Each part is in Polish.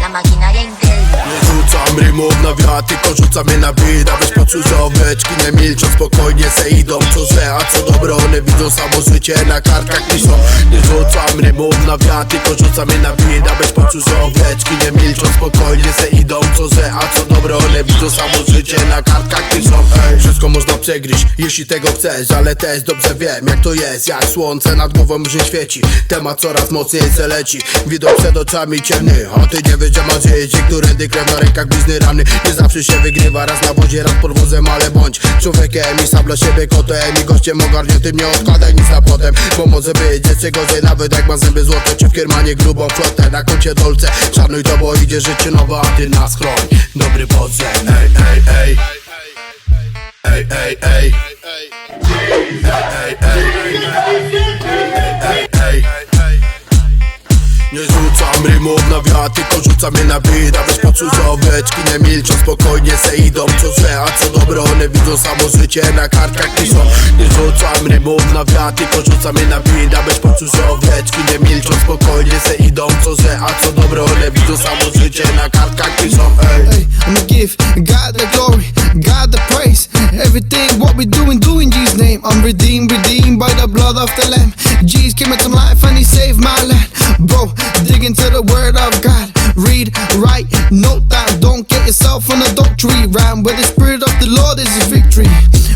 La maquinaria rzucam rymów na wiatr, tylko rzucam je na bit Abyś poczuł, że oweczki nie milczą spokojnie se idą Co złe, a co dobre, one widzą samo życie na kartkach piszą. Nie rzucam rymów na wiatr, tylko rzucam je na bit Abyś poczuł, że oweczki nie milczą spokojnie se idą Co złe, a co dobre, one widzą samo życie na kartkach piszą. Ej, Wszystko można przegryźć, jeśli tego chcesz Ale też dobrze wiem, jak to jest. Jak słońce nad głową nie świeci Temat coraz mocniej se leci. Widok przed oczami ciemny A ty nie wiesz, że masz dzieci Którędy krew na rękach blizny rany Nie zawsze się wygrywa. Raz na wozie, raz pod wozem Ale bądź człowiekiem. I sam dla siebie kotem. I gościem ogarniętym nie odkładaj nic na potem. Bo może być jeszcze gorzej Nawet jak ma zęby złote. Czy w kiermanie grubą flotę Na koncie dolce? Szanuj to, bo idzie życie nowe A ty nas chroń Dobry podzem Ej, ej, ej Ej, ej, ej Ej, ej, rzucam rymów na wiatr, tylko rzucam je na bit Abyś poczuł, że oweczki nie milczą Spokojnie se idą, co złe, a co dobre One widzą samo życie na kartkach piszą Nie rzucam rymów na wiatr, tylko rzucam je na bit Abyś poczuł, że oweczki nie milczą Spokojnie se idą, co złe, a co dobre One widzą samo życie na kartkach piszą Ej. Hey, I'ma give God the glory, God the praise. Everything what we doing, do in Jesus' name. I'm redeemed, redeemed by the blood of the Lamb. Jesus came into life and He saved my land. Read, write, note down. Don't get yourself on a doctrine rhyme. Where the Spirit of the Lord this is victory.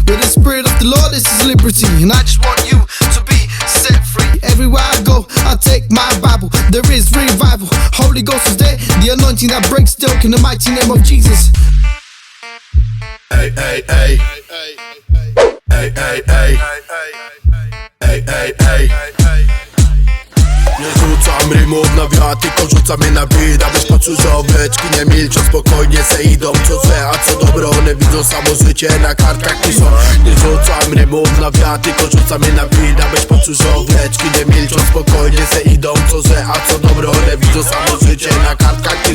Where the Spirit of the Lord this is liberty. And I just want you to be set free. Everywhere I go, I take my Bible. There is revival. Holy Ghost is there. The anointing that breaks yoke in the mighty name of Jesus. Ej, ej Ej, ej, ej Ej, ej, ej Nie rzucam rymów na wiatr, rzucam je na bit Abyś poczuł, że oweczki nie milczą Spokojnie se idą, co złe, a co dobre One widzą samo życie na kartkach piszą Nie rzucam rymów na wiatr, rzucam je na bit Abyś poczuł, że oweczki nie milczą Spokojnie se idą, co złe, a co dobre One widzą samo życie na kartkach